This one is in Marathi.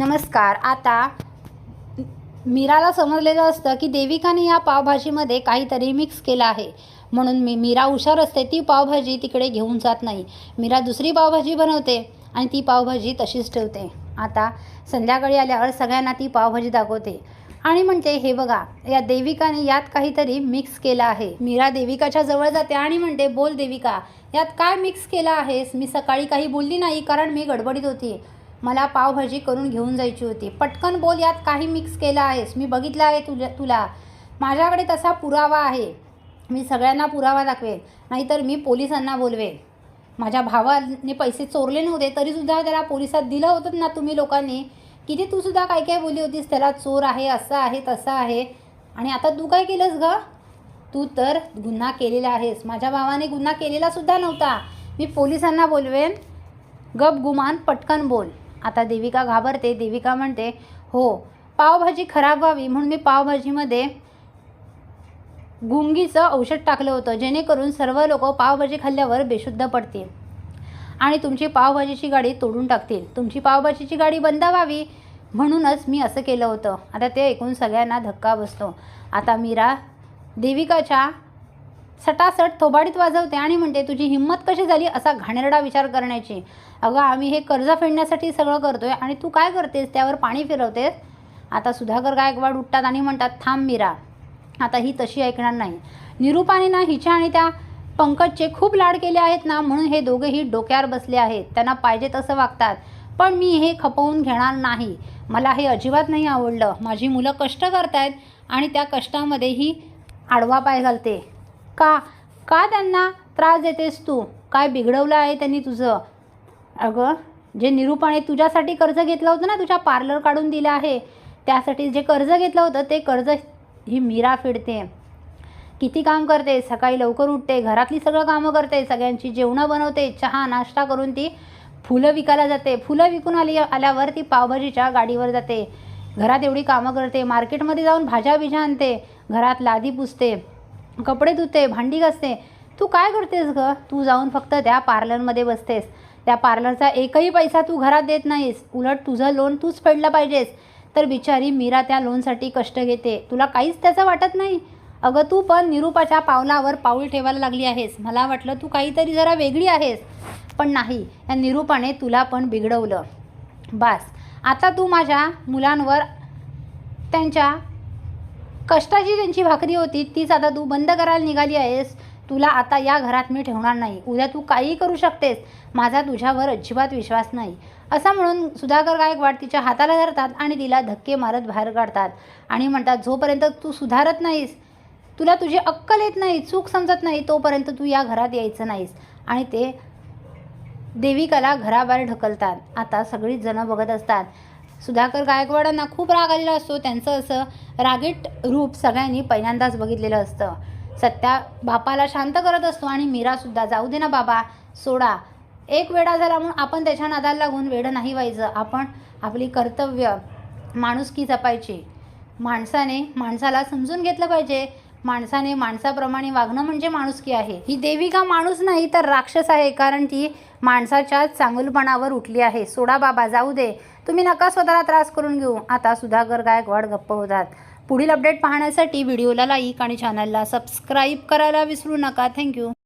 नमस्कार. आता मीराला समजलेलं असतं की देविकाने या पावभाजीमध्ये काहीतरी मिक्स केलं आहे. म्हणून मी मीरा हुशार असते ती पावभाजी तिकडे घेऊन जात नाही. मीरा दुसरी पावभाजी बनवते आणि ती पावभाजी तशीच ठेवते. आता संध्याकाळी आल्यावर सगळ्यांना ती पावभाजी दाखवते. आणि म्हणते हे बघा या देविकाने यात काहीतरी मिक्स केलं आहे. मीरा देविकाच्या जवळ जाते आणि म्हणते बोल देविका यात काय मिक्स केलं आहेस? मी सकाळी काही बोलली नाही कारण मी गडबडीत होती. मला पावभाजी करून घेऊन जायची होती. पटकन बोल यात काही मिक्स केलं आहेस. मी बघितलं आहे तुझ्या तुला. माझ्याकडे तसा पुरावा आहे. मी सगळ्यांना पुरावा दाखवेन. नाहीतर मी पोलिसांना बोलवेन. माझ्या भावाने पैसे चोरले नव्हते तरीसुद्धा त्याला पोलिसात दिलं होतं ना तुम्ही लोकांनी. किती तू सुद्धा काय काय बोलली होतीस? त्याला चोर आहे असं आहे तसं आहे. आणि आता तू काय केलंस ग? तू तर गुन्हा केलेला आहेस. माझ्या भावाने गुन्हा केलेला सुद्धा नव्हता. मी पोलिसांना बोलवेन. गप गुमान पटकन बोल. आता देविका घाबरते. देविका म्हणते हो पावभाजी खराब व्हावी. म्हणून मी पावभाजीमध्ये गुंगीचं औषध टाकलं होतं जेणेकरून सर्व लोक पावभाजी खाल्ल्यावर बेशुद्ध पडतील. आणि तुमची पावभाजीची गाडी तोडून टाकतील. तुमची पावभाजीची गाडी बंद व्हावी म्हणूनच मी असं केलं होतं. आता ते ऐकून सगळ्यांना धक्का बसतो. आता मीरा देविकाच्या सटासट थोबाडीत वाजवते आणि म्हणते तुझी हिंमत कशी झाली? असा घाणेरडा विचार करण्याची. अगं आम्ही हे कर्ज फेडण्यासाठी सगळं करतोय आणि तू काय करतेस? त्यावर पाणी फिरवतेस? आता सुधाकर गायकवाड उठतात आणि म्हणतात थांब मीरा आता ही तशी ऐकणार नाही. निरूपाने ना हिच्या आणि त्या पंकजचे खूप लाड केले आहेत ना म्हणून हे दोघेही डोक्यावर बसले आहेत. त्यांना पाहिजे तसं वागतात. पण मी हे खपवून घेणार नाही. मला हे अजिबात नाही आवडलं. माझी मुलं कष्ट करतायत आणि त्या कष्टामध्येही आडवा पाय घालते. का? का त्यांना त्रास देतेस तू? काय बिघडवलं आहे त्यांनी तुझं? अगं जे निरूपाने तुझ्यासाठी कर्ज घेतलं होतं ना तुझ्या पार्लर काढून दिलं आहे. त्यासाठी जे कर्ज घेतलं होतं ते कर्ज ही मीरा फेडते. किती काम करते? सकाळी लवकर उठते घरातली सगळं कामं करते सगळ्यांची जेवणं बनवते चहा नाश्ता करून ती फुलं विकायला जाते. फुलं विकून आली आल्यावर ती पावभाजीच्या गाडीवर जाते. घरात एवढी कामं करते. मार्केटमध्ये जाऊन भाज्या बिज्या आणते. घरात लादी पुसते. कपडे धुते भांडी घासते. तू काय करतेस ग? तू जाऊन फक्त त्या पार्लरमध्ये बसतेस. त्या पार्लरचा एकही पैसा तू घरात देत नाहीस. उलट तुझं लोन तूच फेडलं पाहिजेस. तर बिचारी मीरा त्या लोनसाठी कष्ट घेते. तुला काहीच त्याचं वाटत नाही? अगं तू पण निरूपाच्या पावलावर पाऊल ठेवायला लागली आहेस. मला वाटलं तू काहीतरी जरा वेगळी आहेस. पण नाही या निरूपाने तुला पण बिघडवलं. बास. आता तू माझ्या मुलांवर त्यांच्या कष्टाची त्यांची भाकरी होती तीच आता तू बंद करायला निघाली आहेस तुला आता या घरात मी ठेवणार नाही. उद्या तू काहीही करू शकतेस माझा तुझ्यावर अजिबात विश्वास नाही. असं म्हणून सुधाकर गायकवाड तिच्या हाताला धरतात आणि तिला धक्के मारत बाहेर काढतात. आणि म्हणतात जोपर्यंत तू सुधारत नाहीस तुला तुझी अक्कल येत नाही चूक समजत नाही तोपर्यंत तू या घरात यायचं नाहीस. आणि ते देविकाला घराबाहेर ढकलतात. आता सगळीच जणं बघत असतात. सुधाकर गायकवाडांना खूप राग आलेला असतो. त्यांचं असं रागीट रूप सगळ्यांनी पहिल्यांदाच बघितलेलं असतं. सत्या बापाला शांत करत असतो आणि मीरासुद्धा जाऊ दे ना बाबा सोडा. एक वेडा झाला म्हणून आपण त्याच्या नादाला लागून वेडं नाही व्हायचं. आपण आपली कर्तव्य माणुसकी जपायची. माणसाने माणसाला समजून घेतलं पाहिजे. माणसाने माणसाप्रमाणे वागणं म्हणजे माणुसकी आहे. ही देविका माणूस नाही तर राक्षस आहे कारण ती माणसाच्या चांगुलपणावर उठली आहे. सोडा बाबा जाऊ दे. तुम्ही नका स्वतःला त्रास करून घेऊ. आता सुधाकर गायकवाड गप्प होतात. पुढील अपडेट पाहण्यासाठी व्हिडिओला लाईक आणि चॅनलला सबस्क्राईब करायला विसरू नका. थँक्यू